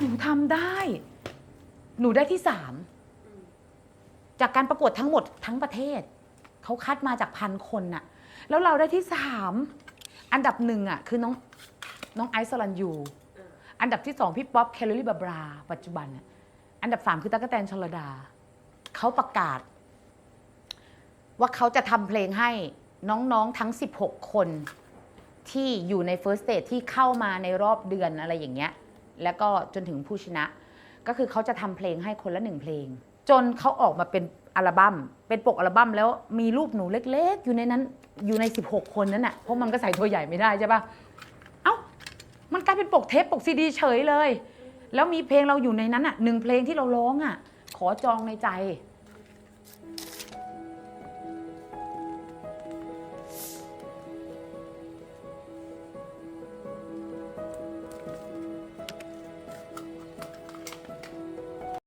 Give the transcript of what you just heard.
หนูทำได้ หนูได้ที่สามจากการประกวดทั้งหมดทั้งประเทศ เขาคัดมาจากพันคนน่ะ แล้วเราได้ที่สามอันดับหนึ่งอะคือน้องน้องไอซ์สลันยู อันดับที่สองพี่ป๊อปแคลรี่บาบรา ปัจจุบันน่ะอันดับสามคือตั๊กแตนชลดา เขาประกาศ ว่าเขาจะทำเพลงให้น้องๆทั้ง 16 คนที่อยู่ใน First Stage ที่เข้ามาในรอบเดือนอะไรอย่างเงี้ย แล้วก็จนถึงผู้ชนะ ก็คือเขาจะทำเพลงให้คนละหนึ่งเพลง จนเขาออกมาเป็นอัลบัม้มเป็นปกอัลบั้มแล้วมีรูปหนูเล็กๆ อยู่ในนั้นอยู่ใน 16 คนนั้นน่ะเพราะมันก็ใส่ตัวใหญ่ไม่ได้ใช่ปะเอ้ามันกลายเป็นปกเทปปกซีดีเฉยเลย แล้วมีเพลงเราอยู่ในนั้นอะหนึ่งเพลงที่เราร้องอะ ขอจองในใจ